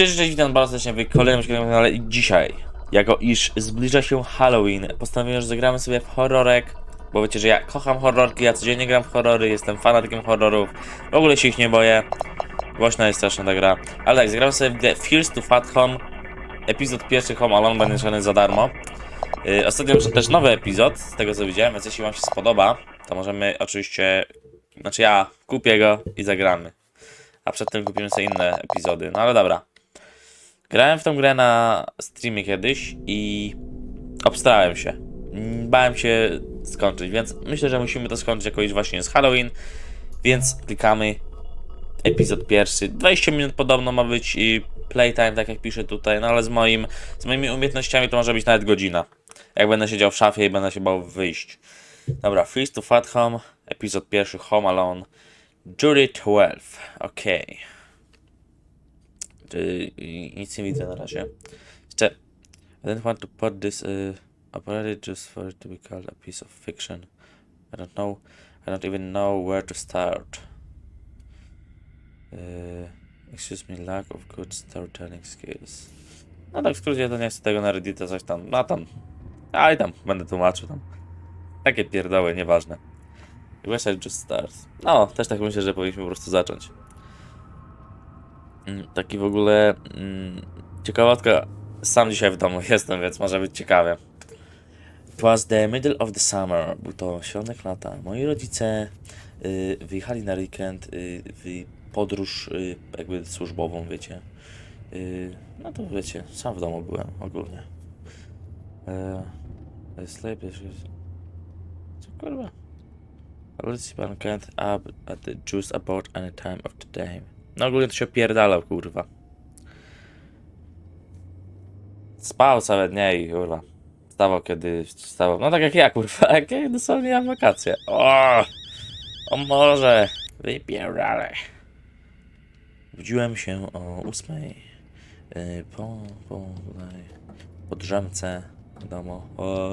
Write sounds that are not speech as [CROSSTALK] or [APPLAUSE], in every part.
Cześć, cześć, witam bardzo serdecznie w kolejnym odcinku, ale dzisiaj, jako iż zbliża się Halloween, postanowiłem, że zagramy sobie w horrorek, bo wiecie, że ja kocham horrorki, ja codziennie gram w horrory, jestem fanatykiem horrorów, w ogóle się ich nie boję, głośna jest straszna ta gra, ale tak, zagramy sobie w grę Fears to Fat Home, epizod pierwszy Home Alone będzie naszany za darmo. Yy, ostatnio wyszedł też nowy epizod, z tego co widziałem, więc jeśli wam się spodoba, to możemy oczywiście, znaczy ja kupię go i zagramy. A przedtem kupimy sobie inne epizody. No ale dobra. Grałem w tą grę na streamie kiedyś i obstałem się. Bałem się skończyć, więc myślę, że musimy to skończyć jakoś właśnie z Halloween. Więc klikamy. Epizod pierwszy. 20 minut podobno ma być i playtime, tak jak pisze tutaj, no ale z moim, z moimi umiejętnościami to może być nawet godzina. Jak będę siedział w szafie i będę się bał wyjść. Dobra, Freeze to Fat Home, epizod pierwszy Home Alone. Jury 12. Okej. Okay. Nic nie widzę na razie. Jeszcze. I don't want to put this uh, apparently just for it to be called a piece of fiction. I don't know. I don't even know where to start. Uh, excuse me, lack of good storytelling skills. No tak w skrócie to nie chcę tego na Reddita coś tam. No tam. A i tam będę tłumaczył tam. Takie pierdoły, nieważne. Wish I just start. No, też tak myślę, że powinniśmy po prostu zacząć. Mm, Taki w ogóle mm, ciekawostka. Sam dzisiaj w domu [LAUGHS] jestem, więc może być ciekawie. It was the middle of the summer. Był to środek lata. Moi rodzice y, wyjechali na weekend y, w podróż y, jakby służbową, wiecie. Y, no to wiecie, sam w domu byłem ogólnie. Uh, I sleep, co kurwa? Let's pan can't up at the juice about any time of the day. No ogólnie to się pierdala, kurwa. Spał całe dnie i kurwa. Wstawał kiedy wstawał. No tak jak ja, kurwa. [LAUGHS] Jak ja dosłownie mam wakacje. O! O może! Wypierdalaj. Budziłem się o ósmej. Yy, po, po, tutaj, po drzemce w domu. O,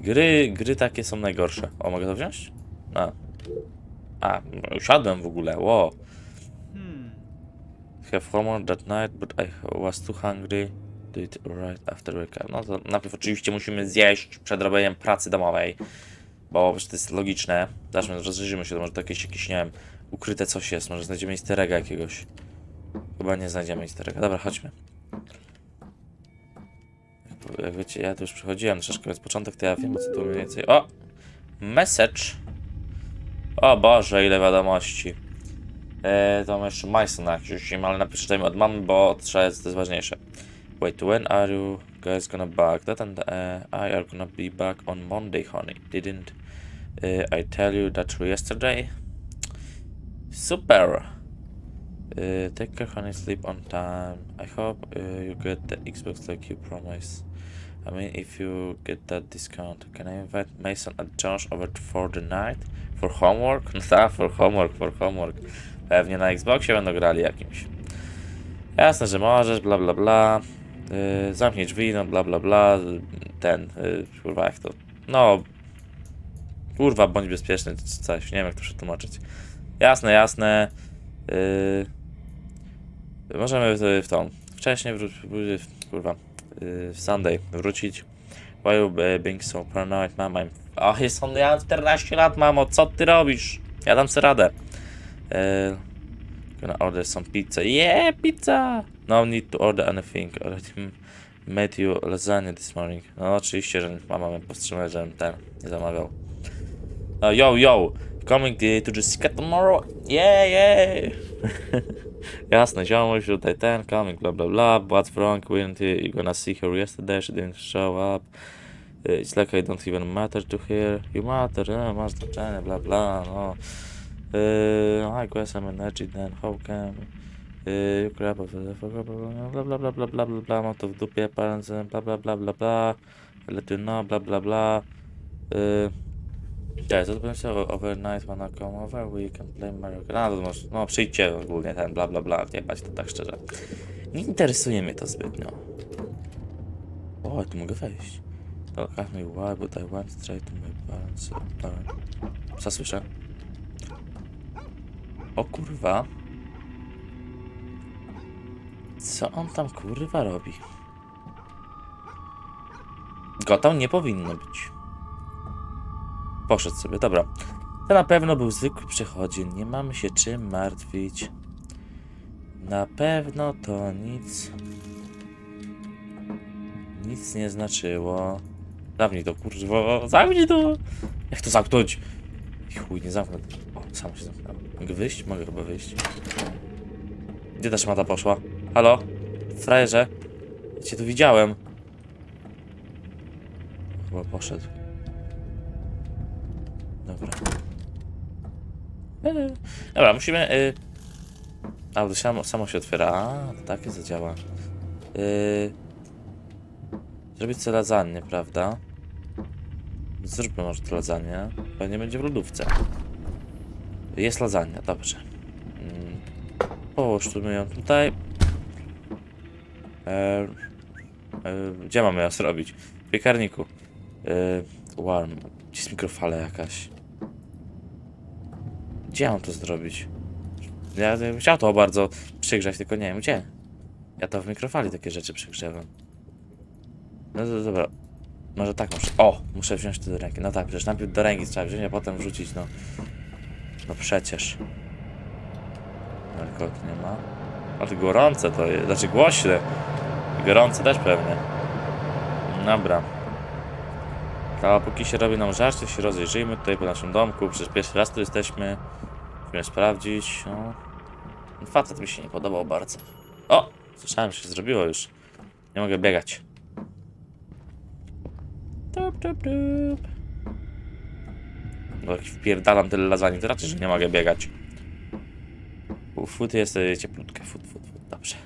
gry, gry takie są najgorsze. O, mogę to wziąć? A. A, usiadłem w ogóle, wow. Have homework that night, but I was too hungry. Do it right after up. No to najpierw oczywiście musimy zjeść przed robieniem pracy domowej, bo to jest logiczne. Zobaczmy, rozejrzymy się, to może to jakieś, jakieś, nie wiem, ukryte coś jest, może znajdziemy easter egga jakiegoś. Chyba nie znajdziemy easter egga. Dobra, chodźmy. Jak, wiecie, ja tu już przechodziłem troszeczkę, więc początek to ja wiem, co tu mniej więcej... O! Message! O Boże, ile wiadomości. E, to mam jeszcze Mason na jakiś, ale mi od mamy, bo trzeba jest, to jest ważniejsze. Wait, when are you guys gonna back? That and uh, I are gonna be back on Monday, honey. Didn't uh, I tell you that yesterday? Super! Uh, take care, honey, sleep on time. I hope uh, you get the Xbox like you promised. I mean, if you get that discount, can I invite Mason and Josh over for the night? For homework? [LAUGHS] No tak, for homework, for homework. Pewnie na Xboxie będą grali jakimś. Jasne, że możesz, bla bla bla. Yy, zamknij drzwi, no bla bla bla. Ten, yy, kurwa jak to. No. Kurwa, bądź bezpieczny, czy coś. Nie wiem jak to przetłumaczyć. Jasne, jasne. Yy, możemy w, w tą. Wcześniej wrócić. Kurwa. Yy, w Sunday wrócić. Why you be- being so paranoid, mama? Ach, jest on, ja mam 14 lat, mamo, co ty robisz? Ja dam sobie radę. Uh, gonna order some pizza. Yeah, pizza! No need to order anything. Already made you lasagna this morning. No oczywiście, że mama mnie powstrzymała, żebym ten nie zamawiał. Uh, yo, yo! Coming to Jessica tomorrow? Yeah, yeah! [LAUGHS] Jasne, ziomuś, tutaj ten, coming, bla bla bla. What's wrong? Weren't you gonna see her yesterday? She didn't show up. It's like I don't even matter to her. You matter, no, masz znaczenie, bla bla, no. Uh, I guess I'm an edgy then, how can you grab a bla bla bla bla bla bla bla, mam to w dupie, parents, bla bla bla bla bla, let you know, bla bla bla. Uh, Guys, odbyłem się overnight, wanna come over, we can play Mario Kart. No, no przyjdźcie ogólnie ten bla bla bla, nie bać to tak szczerze. Nie interesuje mnie to zbytnio. O, tu mogę wejść. Don't ask me why, but I went straight to my parents. Zasłyszę. O kurwa. Co on tam kurwa robi? Go tam nie powinno być. Poszedł sobie, dobra. To na pewno był zwykły przechodzień, nie mamy się czym martwić. Na pewno to nic. Nic nie znaczyło. Zamknij to, kurwa, zamknij to! Jak to zamknąć? Chuj, nie zamknę. O, samo się zamknęło. Mogę wyjść? Mogę chyba wyjść. Gdzie ta szmata poszła? Halo? Frajerze? Ja cię tu widziałem. Chyba poszedł. Dobra. Eee. Dobra, musimy... Y... A, to samo, samo się otwiera. A, to takie zadziała. Y... Zrobić sobie lasagne, prawda? Zróbmy może to lasagne. Pewnie będzie w lodówce. Jest lasagna, dobrze. Mm. Połóżmy ją tutaj. E, e, gdzie mamy ją zrobić? W piekarniku. E, warm. Gdzie jest mikrofala jakaś? Gdzie mam to zrobić? Ja bym chciał to bardzo przygrzać, tylko nie wiem gdzie. Ja to w mikrofali takie rzeczy przygrzewam. No to dobra. Może tak muszę. O! Muszę wziąć to do ręki. No tak, przecież najpierw do ręki trzeba wziąć, a potem wrzucić, no. No przecież. Alkohol nie ma. Ale gorące to jest. Znaczy głośne. Gorące też pewnie. Dobra. To póki się robi nam żarcie, się rozejrzyjmy tutaj po naszym domku. Przecież pierwszy raz tu jesteśmy. Musimy sprawdzić. No. Facet mi się nie podobał bardzo. O! Słyszałem, że się zrobiło już. Nie mogę biegać. Tup, tup, tup. Bo jak wpierdalam tyle lasagne, to raczej, że nie mogę biegać. Fut jest cieplutkie, fut, fut, fut, dobrze.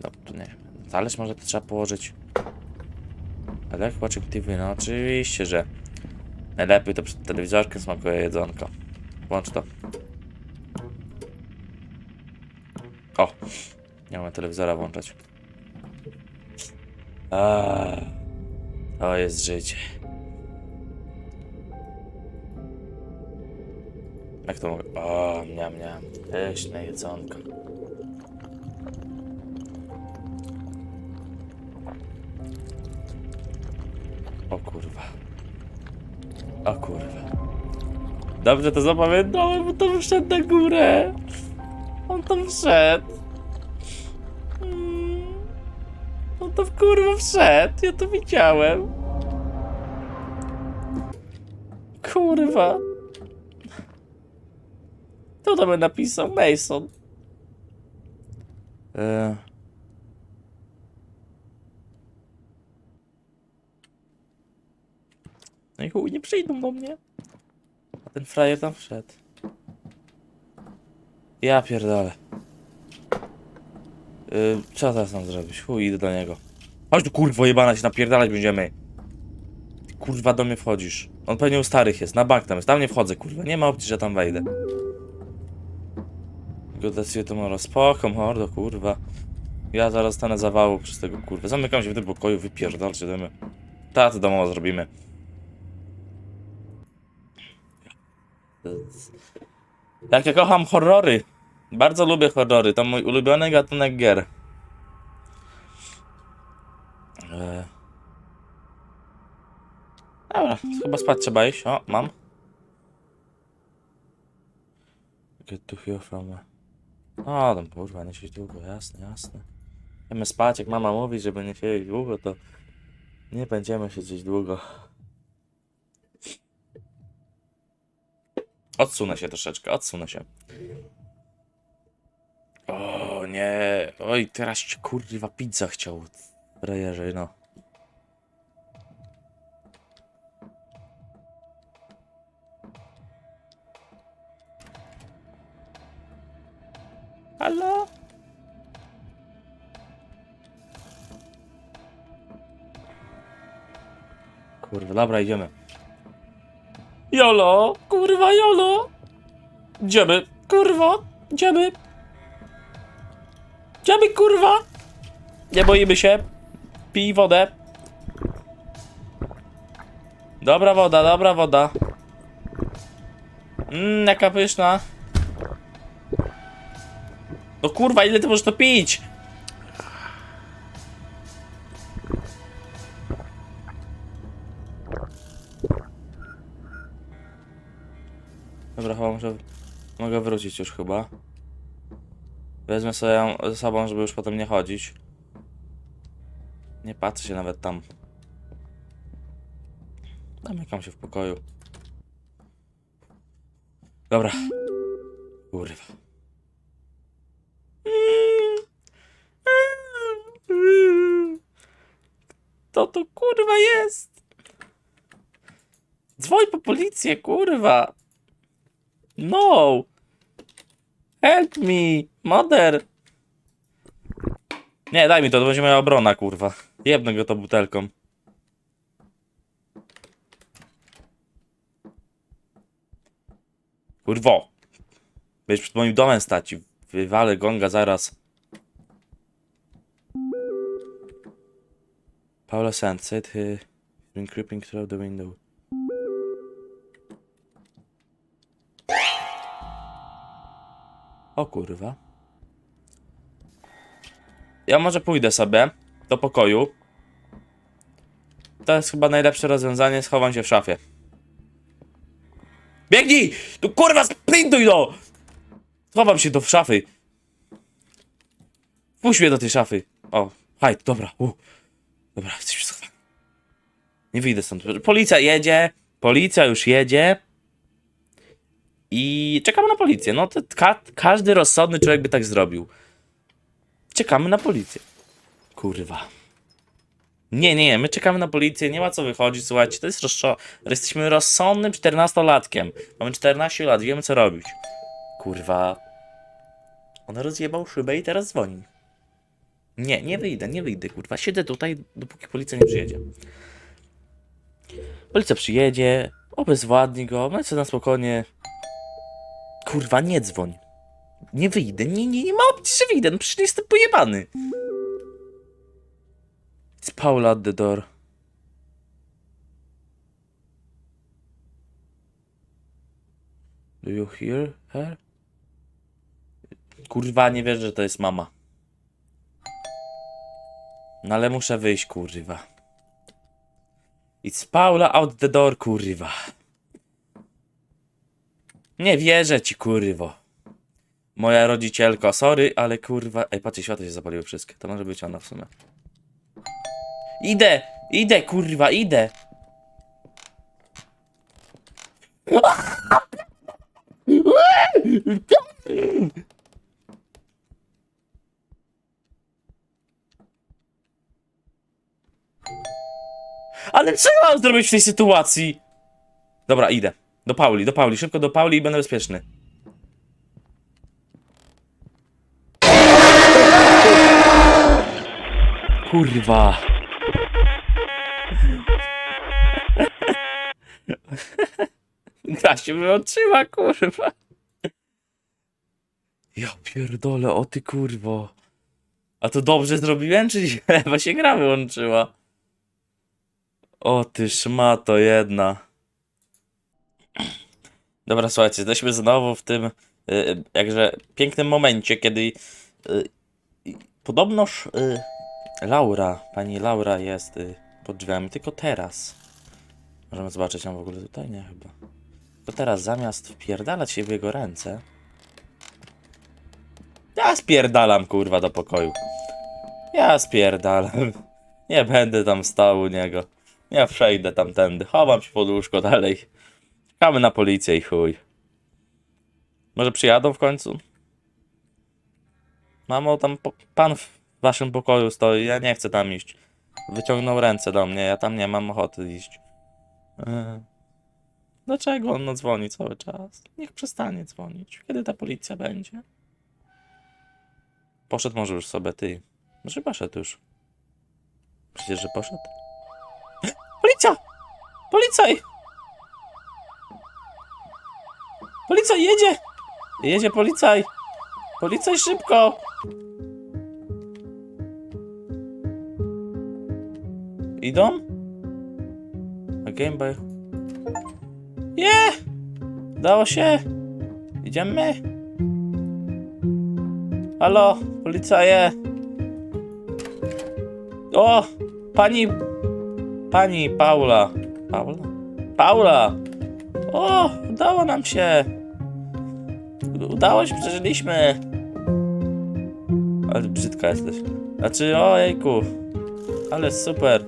Dobra, tu nie wiem. Może to trzeba położyć. Elek, watching TV, no oczywiście, że najlepiej to przed telewizorkiem smakuje jedzonko. Włącz to. O! Nie mamy telewizora włączać. Aaaa, to jest życie. Jak to mogę? O, miam, miam. Pyszne jedzonko. O kurwa. O kurwa. Dobrze to zapamiętałem, bo to wszedł na górę. On tam wszedł. Mm. On to w kurwa wszedł. Ja to widziałem. Kurwa. Kto to by napisał? Mason. E... No i chuj, nie przyjdą do mnie. A ten frajer tam wszedł. Ja pierdolę. Yy, co teraz mam zrobić? Chuj, idę do niego. Chodź tu kurwo jebana się napierdalać będziemy. Ty, kurwa do mnie wchodzisz. On pewnie u starych jest, na bank tam jest. Tam nie wchodzę kurwa, nie ma opcji, że tam wejdę. Godację to może spoko, mordo, kurwa. Ja zaraz stanę zawału przez tego kurwa. Zamykam się w tym pokoju, wypierdolcie dymy. Taty domowo zrobimy. Jak ja kocham horrory. Bardzo lubię horrory. To mój ulubiony gatunek gier. Eee. Dobra, chyba spać trzeba iść. O, mam. Get to hear from. O, tam kurwa, nie siedź długo, jasne, jasne. Chcemy spać, jak mama mówi, żeby nie siedzieć długo, to nie będziemy siedzieć długo. Odsunę się troszeczkę, odsunę się. O nie, oj, teraz ci kurwa pizza chciał. Rejerze, no. Dobra, idziemy. Jolo, kurwa, jolo. Idziemy, kurwa, idziemy. Idziemy, kurwa. Nie boimy się. Pij wodę. Dobra woda, dobra woda. Mmm, jaka pyszna. No kurwa, ile ty możesz to pić? Dobra, chyba muszę... Mogę wrócić już chyba. Wezmę sobie ją ze sobą, żeby już potem nie chodzić. Nie patrzę się nawet tam. Zamykam się w pokoju. Dobra. Kurwa. Kto to kurwa jest? Dzwoń po policję, kurwa. No. Help me, mother. Nie, daj mi to, to będzie moja obrona, kurwa. Jebnę go to butelką. Kurwo. Będziesz przed moim domem stać i wywalę gonga zaraz. Paula he been creeping through the window. O kurwa. Ja może pójdę sobie do pokoju. To jest chyba najlepsze rozwiązanie, schowam się w szafie. Biegnij! Tu kurwa sprintuj no! Schowam się do szafy. Puść mnie do tej szafy. O, haj, dobra. U. Dobra, jesteś schowany. Nie wyjdę stąd. Policja jedzie. Policja już jedzie. I czekamy na policję. No to ka każdy rozsądny człowiek by tak zrobił. Czekamy na policję. Kurwa. Nie, nie, nie, my czekamy na policję, nie ma co wychodzić, słuchajcie, to jest rozczo... Jesteśmy rozsądnym 14-latkiem. Mamy 14 lat, wiemy co robić. Kurwa. On rozjebał szybę i teraz dzwoni. Nie, nie wyjdę, nie wyjdę, kurwa. Siedzę tutaj, dopóki policja nie przyjedzie. Policja przyjedzie, obezwładni go, my sobie na spokojnie... Kurwa, nie dzwoń. Nie wyjdę, nie, nie, nie ma opcji, że wyjdę, no przecież jestem pojebany. It's Paula at the door. Do you hear her? Kurwa, nie wierzę, że to jest mama. No ale muszę wyjść, kurwa. It's Paula out the door, kurwa. Nie wierzę ci, kurwo. Moja rodzicielko, sorry, ale kurwa... Ej, patrzcie, światło się zapaliły wszystkie. To może być ona w sumie. Idę! Idę, kurwa, idę! Ale co ja mam zrobić w tej sytuacji? Dobra, idę. Do Pauli, do Pauli, szybko do Pauli i będę bezpieczny. Kurwa. Gra się wyłączyła, kurwa. Ja pierdolę, o ty kurwo. A to dobrze zrobiłem, czy źle? [LAUGHS] Się gra wyłączyła. O ty szmato jedna. Dobra, słuchajcie, jesteśmy znowu w tym y, y, jakże pięknym momencie, kiedy y, podobnoż y, Laura, pani Laura jest y, pod drzwiami, tylko teraz. Możemy zobaczyć ją w ogóle tutaj? Nie, chyba. To teraz zamiast wpierdalać się w jego ręce. Ja spierdalam kurwa do pokoju. Ja spierdalam. Nie będę tam stał u niego. Ja przejdę tamtędy. Chowam się pod łóżko dalej. Czekamy na policję i chuj. Może przyjadą w końcu? Mamo, tam pan w waszym pokoju stoi, ja nie chcę tam iść. Wyciągnął ręce do mnie, ja tam nie mam ochoty iść. Yy. Dlaczego on no dzwoni cały czas? Niech przestanie dzwonić. Kiedy ta policja będzie? Poszedł może już sobie, ty. Może poszedł już. Przecież, że poszedł. [GASPS] Policja! Policaj! Policaj jedzie! Jedzie policaj! Policaj szybko! Idą? A game by... Yeah! Dało się! Idziemy? Halo, policaje! O! Pani... Pani Paula. Paula? Paula! O! Udało nam się! Udało się, przeżyliśmy! Ale brzydka jesteś. Znaczy, ojejku. Ale super.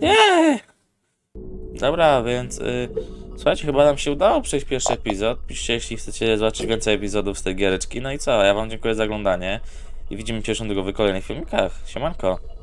Jej! Dobra, więc... Y, słuchajcie, chyba nam się udało przejść pierwszy epizod. Piszcie, jeśli chcecie zobaczyć więcej epizodów z tej giereczki. No i co? Ja wam dziękuję za oglądanie. I widzimy się już niedługo w kolejnych filmikach. Siemanko.